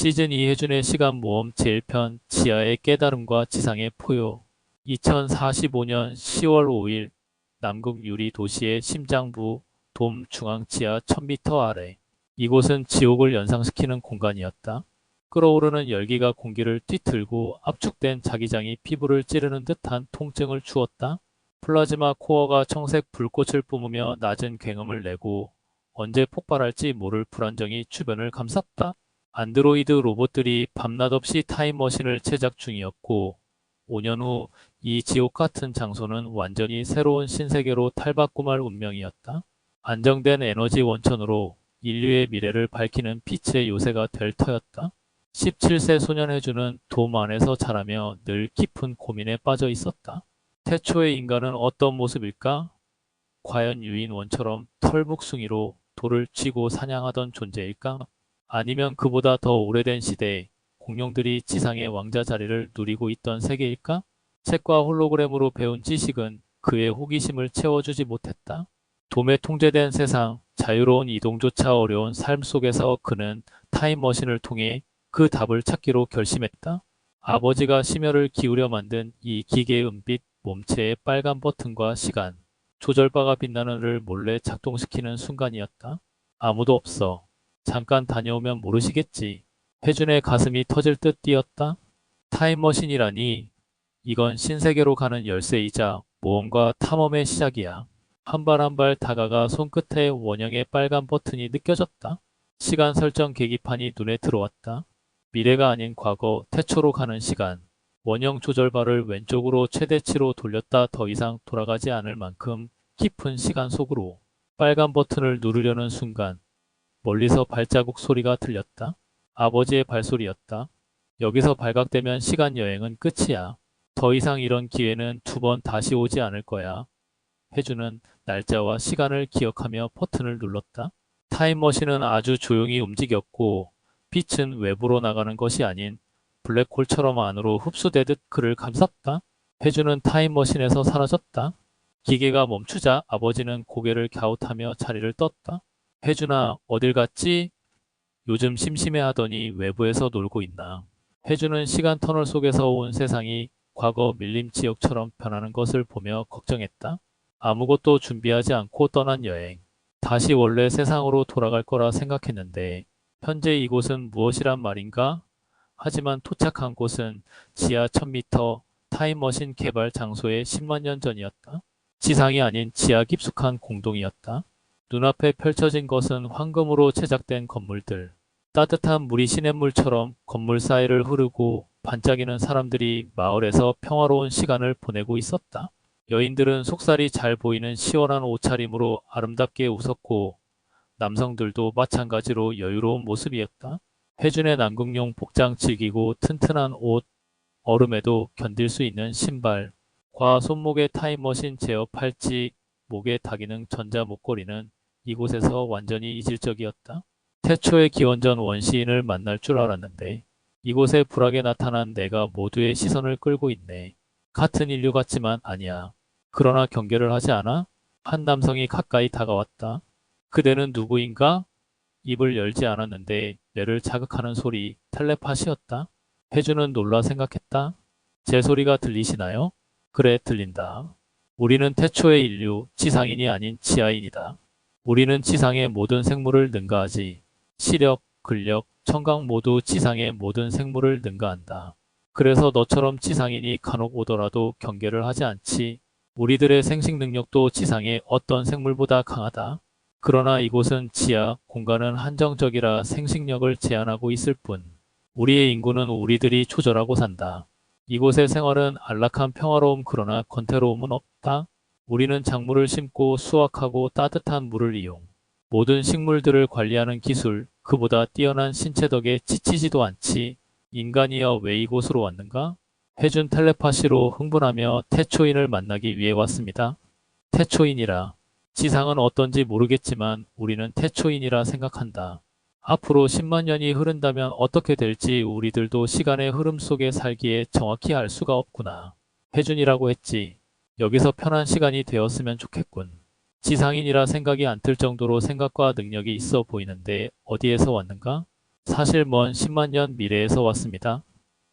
시즌 2 해준의 시간 모험 제1편 지하의 깨달음과 지상의 포효 2045년 10월 5일 남극 유리 도시의 심장부 돔 중앙 지하 1000m 아래 이곳은 지옥을 연상시키는 공간이었다. 끓어오르는 열기가 공기를 뒤틀고 압축된 자기장이 피부를 찌르는 듯한 통증을 주었다. 플라즈마 코어가 청색 불꽃을 뿜으며 낮은 굉음을 내고 언제 폭발할지 모를 불안정이 주변을 감쌌다. 안드로이드 로봇들이 밤낮 없이 타임머신을 제작 중이었고 5년 후 이 지옥 같은 장소는 완전히 새로운 신세계로 탈바꿈할 운명이었다. 안정된 에너지 원천으로 인류의 미래를 밝히는 빛의 요새가 될 터였다. 17세 소년 해주는 돔 안에서 자라며 늘 깊은 고민에 빠져 있었다. 태초의 인간은 어떤 모습일까? 과연 유인원처럼 털북숭이로 돌을 쥐고 사냥하던 존재일까? 아니면 그보다 더 오래된 시대에 공룡들이 지상의 왕자 자리를 누리고 있던 세계일까? 책과 홀로그램으로 배운 지식은 그의 호기심을 채워주지 못했다. 돔에 통제된 세상, 자유로운 이동조차 어려운 삶 속에서 그는 타임머신을 통해 그 답을 찾기로 결심했다. 아버지가 심혈을 기울여 만든 이 기계의 은빛 몸체의 빨간 버튼과 시간, 조절바가 빛나는 를 몰래 작동시키는 순간이었다. 아무도 없어. 잠깐 다녀오면 모르시겠지. 회준의 가슴이 터질 듯 뛰었다. 타임머신이라니 이건 신세계로 가는 열쇠이자 모험과 탐험의 시작이야. 한 발 한 발 다가가 손끝에 원형의 빨간 버튼이 느껴졌다. 시간 설정 계기판이 눈에 들어왔다. 미래가 아닌 과거, 태초로 가는 시간. 원형 조절바를 왼쪽으로 최대치로 돌렸다 더 이상 돌아가지 않을 만큼 깊은 시간 속으로 빨간 버튼을 누르려는 순간 멀리서 발자국 소리가 들렸다. 아버지의 발소리였다. 여기서 발각되면 시간 여행은 끝이야. 더 이상 이런 기회는 두 번 다시 오지 않을 거야. 해주는 날짜와 시간을 기억하며 버튼을 눌렀다. 타임머신은 아주 조용히 움직였고 빛은 외부로 나가는 것이 아닌 블랙홀처럼 안으로 흡수되듯 그를 감쌌다. 해주는 타임머신에서 사라졌다. 기계가 멈추자 아버지는 고개를 갸웃하며 자리를 떴다. 혜준아, 어딜 갔지? 요즘 심심해 하더니 외부에서 놀고 있나. 혜준은 시간 터널 속에서 온 세상이 과거 밀림 지역처럼 변하는 것을 보며 걱정했다. 아무것도 준비하지 않고 떠난 여행. 다시 원래 세상으로 돌아갈 거라 생각했는데 현재 이곳은 무엇이란 말인가? 하지만 도착한 곳은 지하 1000m 타임머신 개발 장소의 10만 년 전이었다. 지상이 아닌 지하 깊숙한 공동이었다. 눈앞에 펼쳐진 것은 황금으로 제작된 건물들. 따뜻한 물이 시냇물처럼 건물 사이를 흐르고 반짝이는 사람들이 마을에서 평화로운 시간을 보내고 있었다. 여인들은 속살이 잘 보이는 시원한 옷차림으로 아름답게 웃었고 남성들도 마찬가지로 여유로운 모습이었다. 회준의 남극용 복장 즐기고 튼튼한 옷, 얼음에도 견딜 수 있는 신발, 과 손목에 타임머신 제어 팔찌, 목에 다기능 전자 목걸이는 이곳에서 완전히 이질적이었다. 태초의 기원전 원시인을 만날 줄 알았는데 이곳에 불하게 나타난 내가 모두의 시선을 끌고 있네. 같은 인류 같지만 아니야. 그러나 경계를 하지 않아? 한 남성이 가까이 다가왔다. 그대는 누구인가? 입을 열지 않았는데 뇌를 자극하는 소리 텔레파시였다. 해주는 놀라 생각했다. 제 소리가 들리시나요? 그래 들린다. 우리는 태초의 인류, 지상인이 아닌 지하인이다. 우리는 지상의 모든 생물을 능가하지. 시력, 근력, 청각 모두 지상의 모든 생물을 능가한다. 그래서 너처럼 지상인이 간혹 오더라도 경계를 하지 않지. 우리들의 생식 능력도 지상의 어떤 생물보다 강하다. 그러나 이곳은 지하, 공간은 한정적이라 생식력을 제한하고 있을 뿐. 우리의 인구는 우리들이 조절하고 산다. 이곳의 생활은 안락한 평화로움 그러나 권태로움은 없다. 우리는 작물을 심고 수확하고 따뜻한 물을 이용. 모든 식물들을 관리하는 기술, 그보다 뛰어난 신체 덕에 지치지도 않지. 인간이여 왜 이곳으로 왔는가? 해준 텔레파시로 흥분하며 태초인을 만나기 위해 왔습니다. 태초인이라. 지상은 어떤지 모르겠지만 우리는 태초인이라 생각한다. 앞으로 10만 년이 흐른다면 어떻게 될지 우리들도 시간의 흐름 속에 살기에 정확히 알 수가 없구나. 회준이라고 했지. 여기서 편한 시간이 되었으면 좋겠군. 지상인이라 생각이 안 들 정도로 생각과 능력이 있어 보이는데 어디에서 왔는가? 사실 먼 10만 년 미래에서 왔습니다.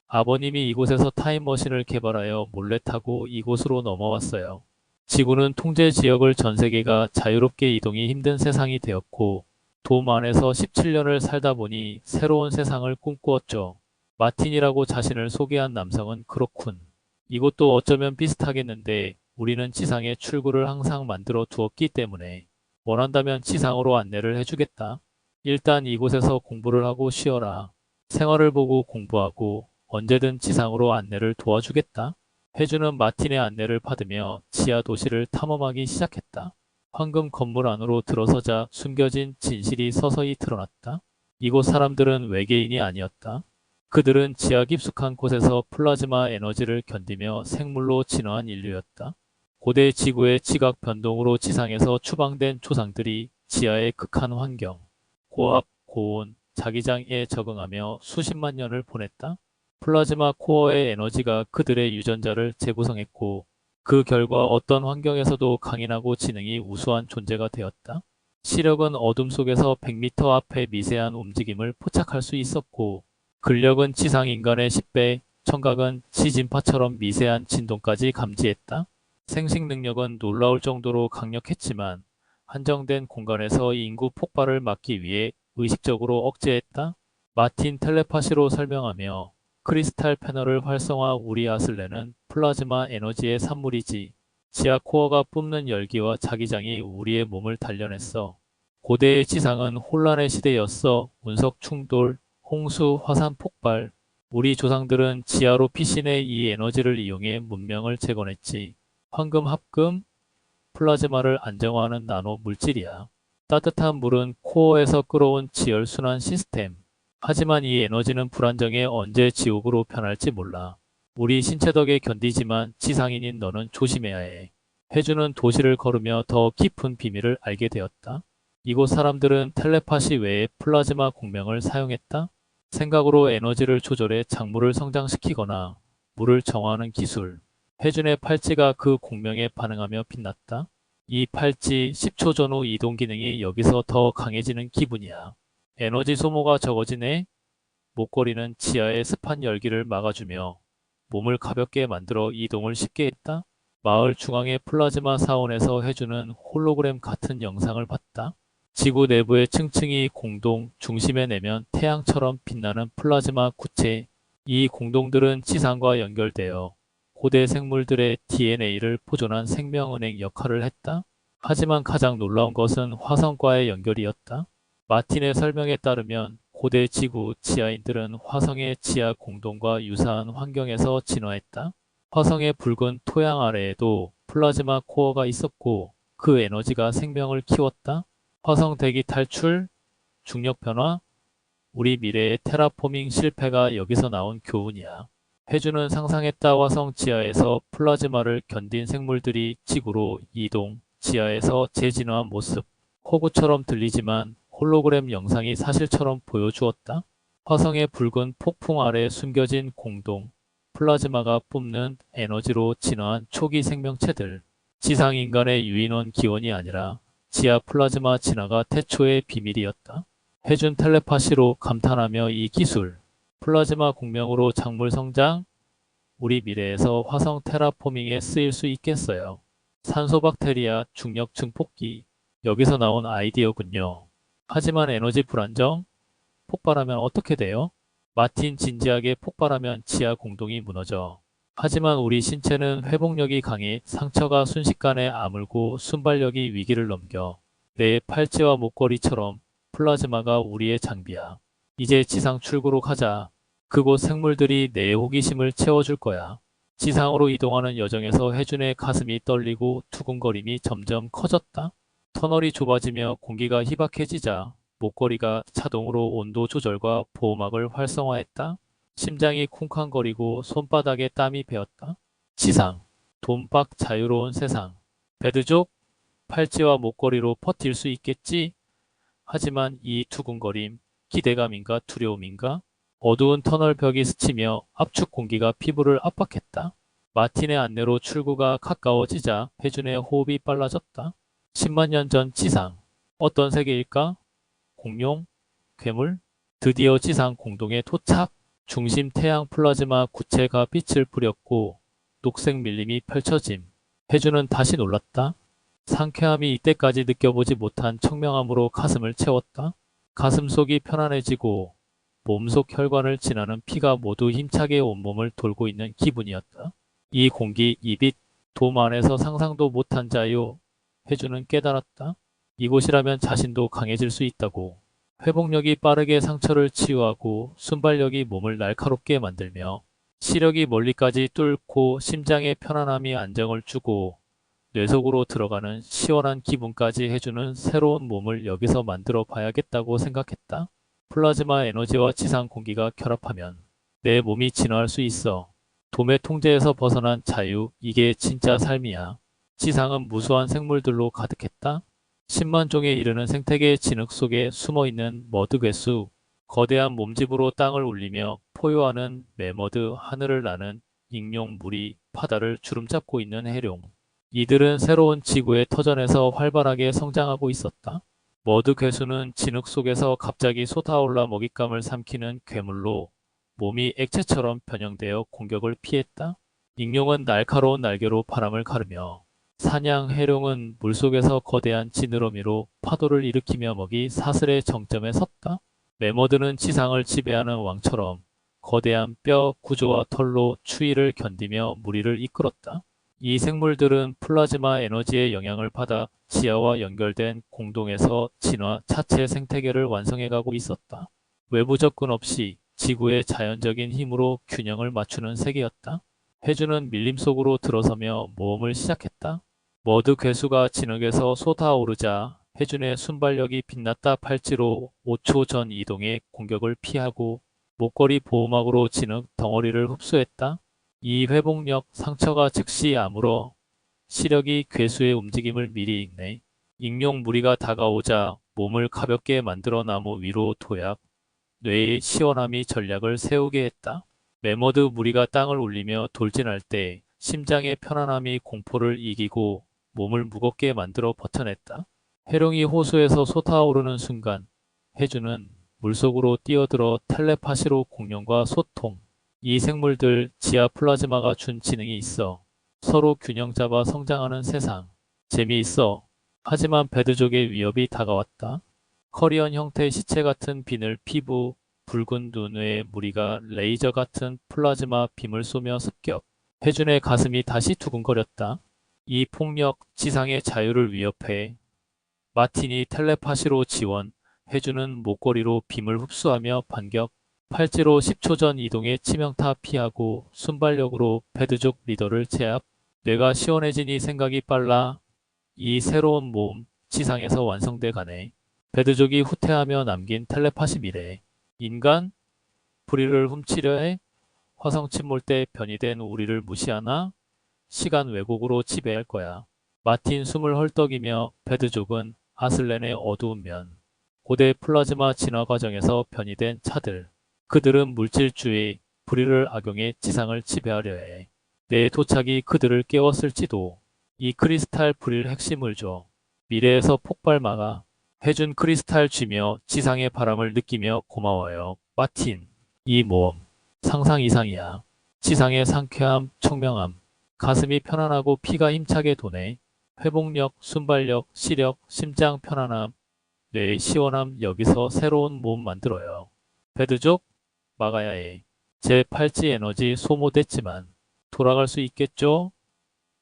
아버님이 이곳에서 타임머신을 개발하여 몰래 타고 이곳으로 넘어왔어요. 지구는 통제 지역을 전 세계가 자유롭게 이동이 힘든 세상이 되었고 돔 안에서 17년을 살다 보니 새로운 세상을 꿈꾸었죠. 마틴이라고 자신을 소개한 남성은 그렇군. 이곳도 어쩌면 비슷하겠는데 우리는 지상에 출구를 항상 만들어 두었기 때문에 원한다면 지상으로 안내를 해주겠다. 일단 이곳에서 공부를 하고 쉬어라. 생활을 보고 공부하고 언제든 지상으로 안내를 도와주겠다. 해주는 마틴의 안내를 받으며 지하 도시를 탐험하기 시작했다. 황금 건물 안으로 들어서자 숨겨진 진실이 서서히 드러났다. 이곳 사람들은 외계인이 아니었다. 그들은 지하 깊숙한 곳에서 플라즈마 에너지를 견디며 생물로 진화한 인류였다. 고대 지구의 지각 변동으로 지상에서 추방된 조상들이 지하의 극한 환경, 고압, 고온, 자기장에 적응하며 수십만 년을 보냈다. 플라즈마 코어의 에너지가 그들의 유전자를 재구성했고 그 결과 어떤 환경에서도 강인하고 지능이 우수한 존재가 되었다. 시력은 어둠 속에서 100m 앞의 미세한 움직임을 포착할 수 있었고 근력은 지상 인간의 10배, 청각은 지진파처럼 미세한 진동까지 감지했다. 생식 능력은 놀라울 정도로 강력했지만 한정된 공간에서 인구 폭발을 막기 위해 의식적으로 억제했다. 마틴 텔레파시로 설명하며 크리스탈 패널을 활성화 우리 아슬레는 플라즈마 에너지의 산물이지. 지하 코어가 뿜는 열기와 자기장이 우리의 몸을 단련했어. 고대의 지상은 혼란의 시대였어. 운석 충돌, 홍수, 화산 폭발. 우리 조상들은 지하로 피신해 이 에너지를 이용해 문명을 재건했지. 황금 합금, 플라즈마를 안정화하는 나노 물질이야. 따뜻한 물은 코어에서 끌어온 지열순환 시스템. 하지만 이 에너지는 불안정해 언제 지옥으로 변할지 몰라. 우리 신체 덕에 견디지만 지상인인 너는 조심해야 해. 해주는 도시를 걸으며 더 깊은 비밀을 알게 되었다. 이곳 사람들은 텔레파시 외에 플라즈마 공명을 사용했다. 생각으로 에너지를 조절해 작물을 성장시키거나 물을 정화하는 기술. 해준의 팔찌가 그 공명에 반응하며 빛났다. 이 팔찌 10초 전후 이동 기능이 여기서 더 강해지는 기분이야. 에너지 소모가 적어지네. 목걸이는 지하의 습한 열기를 막아주며 몸을 가볍게 만들어 이동을 쉽게 했다. 마을 중앙의 플라즈마 사원에서 해주는 홀로그램 같은 영상을 봤다. 지구 내부의 층층이 공동, 중심에 내면 태양처럼 빛나는 플라즈마 구체. 이 공동들은 지상과 연결되어 고대 생물들의 DNA를 보존한 생명은행 역할을 했다. 하지만 가장 놀라운 것은 화성과의 연결이었다. 마틴의 설명에 따르면 고대 지구 지하인들은 화성의 지하 공동과 유사한 환경에서 진화했다. 화성의 붉은 토양 아래에도 플라즈마 코어가 있었고 그 에너지가 생명을 키웠다. 화성 대기 탈출, 중력 변화, 우리 미래의 테라포밍 실패가 여기서 나온 교훈이야. 해주는 상상했다 화성 지하에서 플라즈마를 견딘 생물들이 지구로 이동, 지하에서 재진화한 모습. 호구처럼 들리지만 홀로그램 영상이 사실처럼 보여주었다. 화성의 붉은 폭풍 아래 숨겨진 공동, 플라즈마가 뿜는 에너지로 진화한 초기 생명체들. 지상 인간의 유인원 기원이 아니라 지하 플라즈마 진화가 태초의 비밀이었다. 해준 텔레파시로 감탄하며 이 기술, 플라즈마 공명으로 작물 성장, 우리 미래에서 화성 테라포밍에 쓰일 수 있겠어요. 산소 박테리아 중력 증폭기, 여기서 나온 아이디어군요. 하지만 에너지 불안정? 폭발하면 어떻게 돼요? 마틴 진지하게 폭발하면 지하 공동이 무너져. 하지만 우리 신체는 회복력이 강해 상처가 순식간에 아물고 순발력이 위기를 넘겨. 내 팔찌와 목걸이처럼 플라즈마가 우리의 장비야. 이제 지상 출구로 가자. 그곳 생물들이 내 호기심을 채워줄 거야. 지상으로 이동하는 여정에서 해준의 가슴이 떨리고 두근거림이 점점 커졌다. 터널이 좁아지며 공기가 희박해지자 목걸이가 자동으로 온도 조절과 보호막을 활성화했다. 심장이 쿵쾅거리고 손바닥에 땀이 배었다. 지상, 돈박 자유로운 세상. 배드족, 팔찌와 목걸이로 버틸 수 있겠지? 하지만 이 두근거림, 기대감인가 두려움인가? 어두운 터널 벽이 스치며 압축 공기가 피부를 압박했다. 마틴의 안내로 출구가 가까워지자 회준의 호흡이 빨라졌다. 10만 년 전 지상. 어떤 세계일까? 공룡? 괴물? 드디어 지상 공동에 도착! 중심 태양 플라즈마 구체가 빛을 뿌렸고 녹색 밀림이 펼쳐짐. 해주는 다시 놀랐다. 상쾌함이 이때까지 느껴보지 못한 청명함으로 가슴을 채웠다. 가슴 속이 편안해지고 몸속 혈관을 지나는 피가 모두 힘차게 온몸을 돌고 있는 기분이었다. 이 공기, 이 빛, 돔 안에서 상상도 못한 자유. 해주는 깨달았다. 이곳이라면 자신도 강해질 수 있다고. 회복력이 빠르게 상처를 치유하고 순발력이 몸을 날카롭게 만들며 시력이 멀리까지 뚫고 심장의 편안함이 안정을 주고 뇌 속으로 들어가는 시원한 기분까지 해주는 새로운 몸을 여기서 만들어 봐야겠다고 생각했다. 플라즈마 에너지와 지상 공기가 결합하면 내 몸이 진화할 수 있어. 돔의 통제에서 벗어난 자유, 이게 진짜 삶이야. 지상은 무수한 생물들로 가득했다. 10만 종에 이르는 생태계의 진흙 속에 숨어 있는 머드 괴수, 거대한 몸집으로 땅을 울리며 포효하는 매머드 하늘을 나는 익룡 무리 바다를 주름잡고 있는 해룡. 이들은 새로운 지구의 터전에서 활발하게 성장하고 있었다. 머드 괴수는 진흙 속에서 갑자기 솟아올라 먹잇감을 삼키는 괴물로 몸이 액체처럼 변형되어 공격을 피했다. 익룡은 날카로운 날개로 바람을 가르며 사냥 해룡은 물속에서 거대한 지느러미로 파도를 일으키며 먹이 사슬의 정점에 섰다. 메모드는 지상을 지배하는 왕처럼 거대한 뼈 구조와 털로 추위를 견디며 무리를 이끌었다. 이 생물들은 플라즈마 에너지의 영향을 받아 지하와 연결된 공동에서 진화 차체 생태계를 완성해가고 있었다. 외부 접근 없이 지구의 자연적인 힘으로 균형을 맞추는 세계였다. 해주는 밀림 속으로 들어서며 모험을 시작했다. 머드 괴수가 진흙에서 솟아오르자 해준의 순발력이 빛났다 팔찌로 5초 전 이동해 공격을 피하고 목걸이 보호막으로 진흙 덩어리를 흡수했다. 이 회복력 상처가 즉시 아물어 시력이 괴수의 움직임을 미리 읽네. 익룡 무리가 다가오자 몸을 가볍게 만들어 나무 위로 도약, 뇌의 시원함이 전략을 세우게 했다. 메머드 무리가 땅을 울리며 돌진할 때 심장의 편안함이 공포를 이기고 몸을 무겁게 만들어 버텨냈다. 해룡이 호수에서 솟아오르는 순간 해주는 물속으로 뛰어들어 텔레파시로 공룡과 소통. 이 생물들 지하 플라즈마가 준 지능이 있어 서로 균형 잡아 성장하는 세상. 재미있어. 하지만 배드족의 위협이 다가왔다. 커리언 형태의 시체 같은 비늘 피부, 붉은 눈 외에 무리가 레이저 같은 플라즈마 빔을 쏘며 습격. 해준의 가슴이 다시 두근거렸다. 이 폭력 지상의 자유를 위협해 마틴이 텔레파시로 지원, 해주는 목걸이로 빔을 흡수하며 반격, 팔찌로 10초 전 이동해 치명타 피하고 순발력으로 패드족 리더를 제압, 뇌가 시원해지니 생각이 빨라 이 새로운 몸 지상에서 완성돼 가네. 배드족이 후퇴하며 남긴 텔레파시 미래. 인간? 불의를 훔치려 해? 화성 침몰 때 변이된 우리를 무시하나? 시간 왜곡으로 지배할 거야. 마틴 숨을 헐떡이며 배드족은 아슬렌의 어두운 면. 고대 플라즈마 진화 과정에서 변이된 차들. 그들은 물질주의, 불의를 악용해 지상을 지배하려 해. 내 도착이 그들을 깨웠을지도. 이 크리스탈 불일 핵심을 줘. 미래에서 폭발 막아. 해준 크리스탈 쥐며 지상의 바람을 느끼며 고마워요. 마틴. 이 모험. 상상 이상이야. 지상의 상쾌함, 청명함. 가슴이 편안하고 피가 힘차게 도네. 회복력, 순발력, 시력, 심장 편안함, 뇌의 시원함 여기서 새로운 몸 만들어요. 배드족 막아야 해. 제 팔찌 에너지 소모됐지만 돌아갈 수 있겠죠?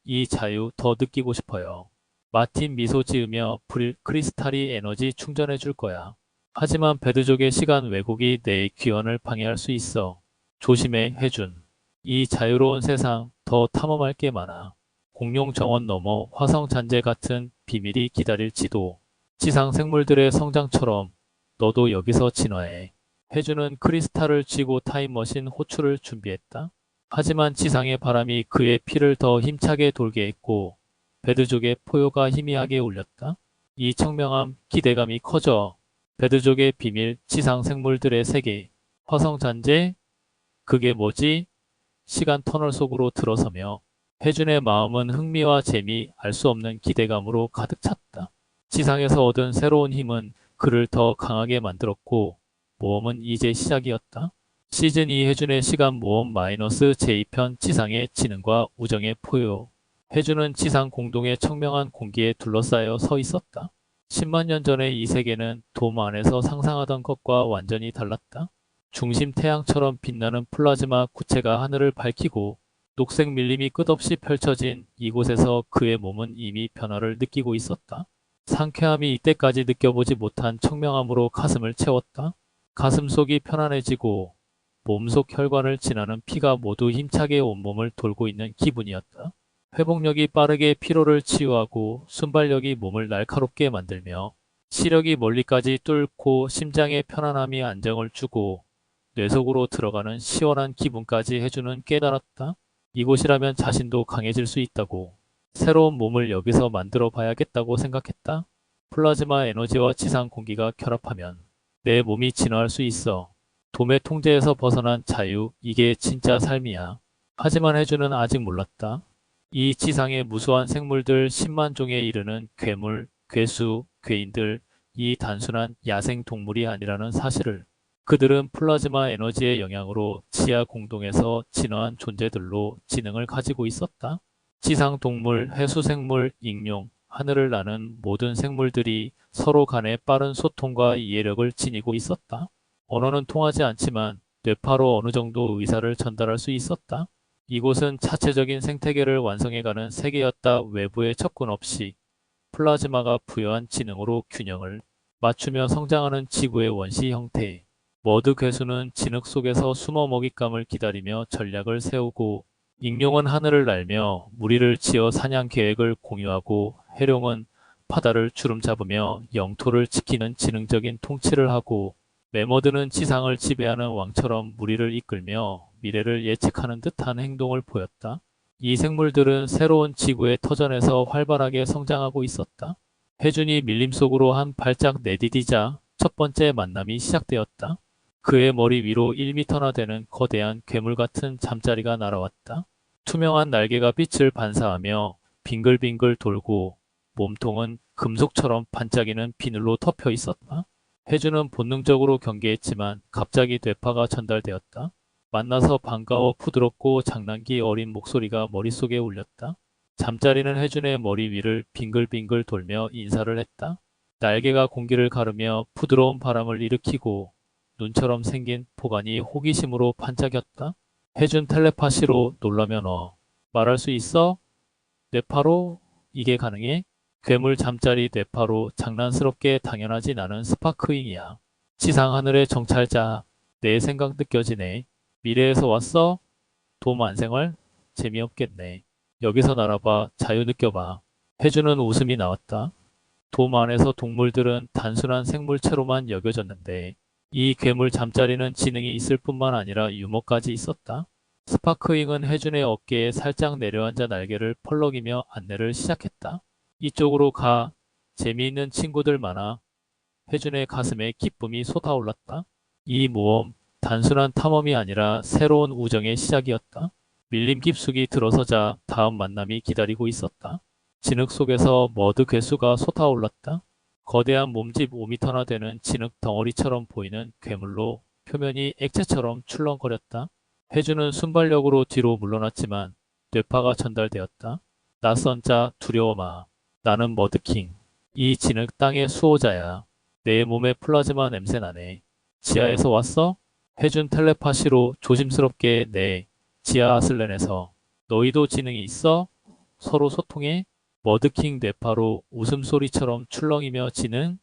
이 자유 더 느끼고 싶어요. 마틴 미소 지으며 불 크리스탈이 에너지 충전해 줄 거야. 하지만 배드족의 시간 왜곡이 내 귀환을 방해할 수 있어. 조심해 해준. 이 자유로운 세상 더 탐험할 게 많아. 공룡 정원 넘어 화성 잔재 같은 비밀이 기다릴지도. 지상 생물들의 성장처럼 너도 여기서 진화해. 해주는 크리스탈을 쥐고 타임머신 호출을 준비했다. 하지만 지상의 바람이 그의 피를 더 힘차게 돌게 했고 배드족의 포효가 희미하게 울렸다. 이 청명함, 기대감이 커져 배드족의 비밀, 지상 생물들의 세계, 화성 잔재? 그게 뭐지? 시간 터널 속으로 들어서며 해준의 마음은 흥미와 재미, 알 수 없는 기대감으로 가득 찼다. 지상에서 얻은 새로운 힘은 그를 더 강하게 만들었고 모험은 이제 시작이었다. 시즌 2 해준의 시간 모험 마이너스 제2편 지상의 지능과 우정의 포요. 해준은 지상 공동의 청명한 공기에 둘러싸여 서 있었다. 10만 년 전의 이 세계는 돔 안에서 상상하던 것과 완전히 달랐다. 중심 태양처럼 빛나는 플라즈마 구체가 하늘을 밝히고 녹색 밀림이 끝없이 펼쳐진 이곳에서 그의 몸은 이미 변화를 느끼고 있었다. 상쾌함이 이때까지 느껴보지 못한 청명함으로 가슴을 채웠다. 가슴 속이 편안해지고 몸속 혈관을 지나는 피가 모두 힘차게 온몸을 돌고 있는 기분이었다. 회복력이 빠르게 피로를 치유하고 순발력이 몸을 날카롭게 만들며 시력이 멀리까지 뚫고 심장에 편안함이 안정을 주고 뇌 속으로 들어가는 시원한 기분까지 해주는 깨달았다. 이곳이라면 자신도 강해질 수 있다고. 새로운 몸을 여기서 만들어 봐야겠다고 생각했다. 플라즈마 에너지와 지상 공기가 결합하면 내 몸이 진화할 수 있어. 돔의 통제에서 벗어난 자유, 이게 진짜 삶이야. 하지만 해주는 아직 몰랐다. 이 지상의 무수한 생물들 10만 종에 이르는 괴물, 괴수, 괴인들, 이 단순한 야생 동물이 아니라는 사실을. 그들은 플라즈마 에너지의 영향으로 지하 공동에서 진화한 존재들로 지능을 가지고 있었다. 지상 동물, 해수 생물, 익룡, 하늘을 나는 모든 생물들이 서로 간의 빠른 소통과 이해력을 지니고 있었다. 언어는 통하지 않지만 뇌파로 어느 정도 의사를 전달할 수 있었다. 이곳은 자체적인 생태계를 완성해가는 세계였다. 외부의 접근 없이 플라즈마가 부여한 지능으로 균형을 맞추며 성장하는 지구의 원시 형태. 머드 괴수는 진흙 속에서 숨어 먹잇감을 기다리며 전략을 세우고 익룡은 하늘을 날며 무리를 지어 사냥 계획을 공유하고 해룡은 바다를 주름 잡으며 영토를 지키는 지능적인 통치를 하고 메머드는 지상을 지배하는 왕처럼 무리를 이끌며 미래를 예측하는 듯한 행동을 보였다. 이 생물들은 새로운 지구의 터전에서 활발하게 성장하고 있었다. 해준이 밀림 속으로 한 발짝 내디디자 첫 번째 만남이 시작되었다. 그의 머리 위로 1미터나 되는 거대한 괴물 같은 잠자리가 날아왔다. 투명한 날개가 빛을 반사하며 빙글빙글 돌고 몸통은 금속처럼 반짝이는 비늘로 덮여 있었다. 해주는 본능적으로 경계했지만 갑자기 뇌파가 전달되었다. 만나서 반가워 부드럽고 장난기 어린 목소리가 머릿속에 울렸다. 잠자리는 해준의 머리 위를 빙글빙글 돌며 인사를 했다. 날개가 공기를 가르며 부드러운 바람을 일으키고 눈처럼 생긴 포관이 호기심으로 반짝였다. 해준 텔레파시로 놀라면 어. 말할 수 있어? 뇌파로? 이게 가능해? 괴물 잠자리 뇌파로 장난스럽게 당연하지 나는 스파크잉이야. 지상 하늘의 정찰자. 내 생각 느껴지네. 미래에서 왔어? 돔 안생활? 재미없겠네. 여기서 날아봐. 자유 느껴봐. 해주는 웃음이 나왔다. 돔 안에서 동물들은 단순한 생물체로만 여겨졌는데 이 괴물 잠자리는 지능이 있을 뿐만 아니라 유머까지 있었다. 스파크잉은 해준의 어깨에 살짝 내려앉아 날개를 펄럭이며 안내를 시작했다. 이쪽으로 가. 재미있는 친구들 많아. 해준의 가슴에 기쁨이 솟아올랐다. 이 모험, 단순한 탐험이 아니라 새로운 우정의 시작이었다. 밀림 깊숙이 들어서자 다음 만남이 기다리고 있었다. 진흙 속에서 머드 괴수가 솟아올랐다. 거대한 몸집 5미터나 되는 진흙 덩어리처럼 보이는 괴물로 표면이 액체처럼 출렁거렸다. 해주는 순발력으로 뒤로 물러났지만 뇌파가 전달되었다. 낯선 자 두려워 마. 나는 머드킹. 이 진흙 땅의 수호자야. 내 몸에 플라즈마 냄새 나네. 지하에서 왔어? 해준 텔레파시로 조심스럽게 내 지하 아슬렌에서 너희도 지능이 있어? 서로 소통해? 머드킹 뇌파로 웃음소리처럼 출렁이며 지는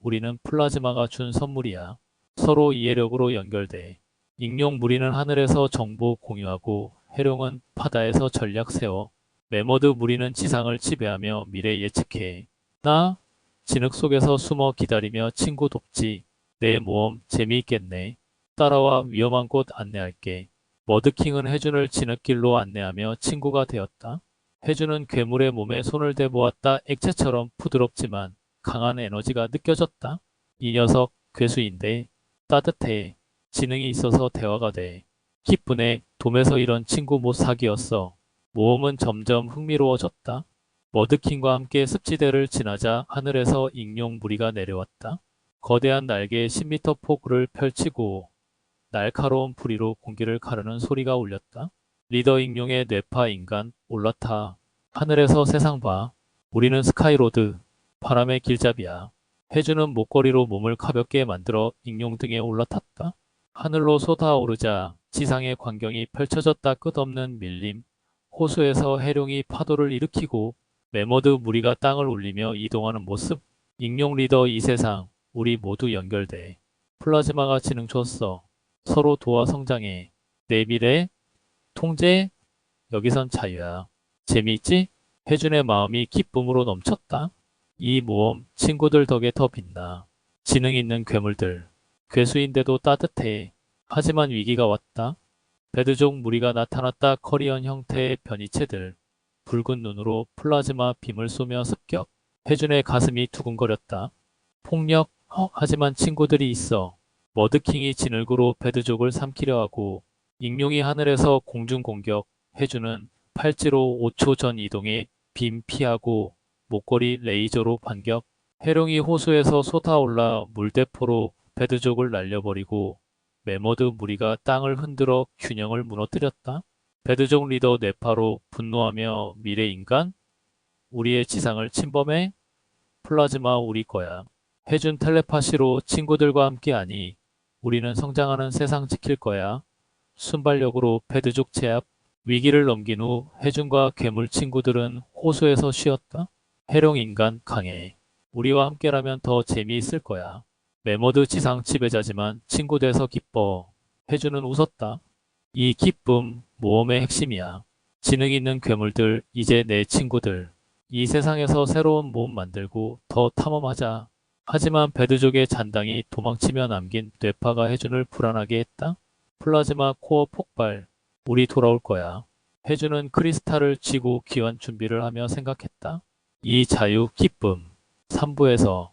우리는 플라즈마가 준 선물이야. 서로 이해력으로 연결돼. 익룡 무리는 하늘에서 정보 공유하고 해룡은 바다에서 전략 세워. 메머드 무리는 지상을 지배하며 미래 예측해. 나 진흙 속에서 숨어 기다리며 친구 돕지. 내 모험 재미있겠네. 따라와 위험한 곳 안내할게. 머드킹은 해준을 진흙길로 안내하며 친구가 되었다. 해주는 괴물의 몸에 손을 대보았다. 액체처럼 부드럽지만 강한 에너지가 느껴졌다. 이 녀석 괴수인데 따뜻해. 지능이 있어서 대화가 돼. 기쁘네. 돔에서 이런 친구 못 사귀었어. 모험은 점점 흥미로워졌다. 머드킹과 함께 습지대를 지나자 하늘에서 익룡 무리가 내려왔다. 거대한 날개에 10m 폭을 펼치고 날카로운 부리로 공기를 가르는 소리가 울렸다. 리더 익룡의 뇌파 인간 올라타. 하늘에서 세상 봐. 우리는 스카이로드. 바람의 길잡이야. 해주는 목걸이로 몸을 가볍게 만들어 익룡 등에 올라탔다. 하늘로 솟아오르자 지상의 광경이 펼쳐졌다 끝없는 밀림. 호수에서 해룡이 파도를 일으키고 메모드 무리가 땅을 울리며 이동하는 모습. 익룡 리더 이 세상 우리 모두 연결돼. 플라즈마가 지능 줬어. 서로 도와 성장해. 내 미래 통제 여기선 자유야. 재미있지? 혜준의 마음이 기쁨으로 넘쳤다. 이 모험 친구들 덕에 더 빛나. 지능 있는 괴물들. 괴수인데도 따뜻해. 하지만 위기가 왔다. 배드족 무리가 나타났다. 커리언 형태의 변이체들. 붉은 눈으로 플라즈마 빔을 쏘며 습격. 혜준의 가슴이 두근거렸다. 폭력? 어, 하지만 친구들이 있어. 머드킹이 진흙으로 배드족을 삼키려 하고 익룡이 하늘에서 공중 공격. 해주는 팔찌로 5초 전 이동해 빔 피하고 목걸이 레이저로 반격. 해룡이 호수에서 솟아올라 물대포로 배드족을 날려버리고 메모드 무리가 땅을 흔들어 균형을 무너뜨렸다. 배드족 리더 네파로 분노하며 미래 인간? 우리의 지상을 침범해? 플라즈마 우리 거야. 해준 텔레파시로 친구들과 함께하니 우리는 성장하는 세상 지킬 거야. 순발력으로 배드족 제압. 위기를 넘긴 후 해준과 괴물 친구들은 호수에서 쉬었다. 해룡 인간 강해. 우리와 함께라면 더 재미있을 거야. 메모드 지상 지배자지만 친구 돼서 기뻐. 해주는 웃었다. 이 기쁨 모험의 핵심이야. 지능 있는 괴물들 이제 내 친구들. 이 세상에서 새로운 모험 만들고 더 탐험하자. 하지만 배드족의 잔당이 도망치며 남긴 뇌파가 해준을 불안하게 했다. 플라즈마 코어 폭발. 우리 돌아올 거야. 해주는 크리스탈을 쥐고 귀환 준비를 하며 생각했다. 이 자유, 기쁨. 3부에서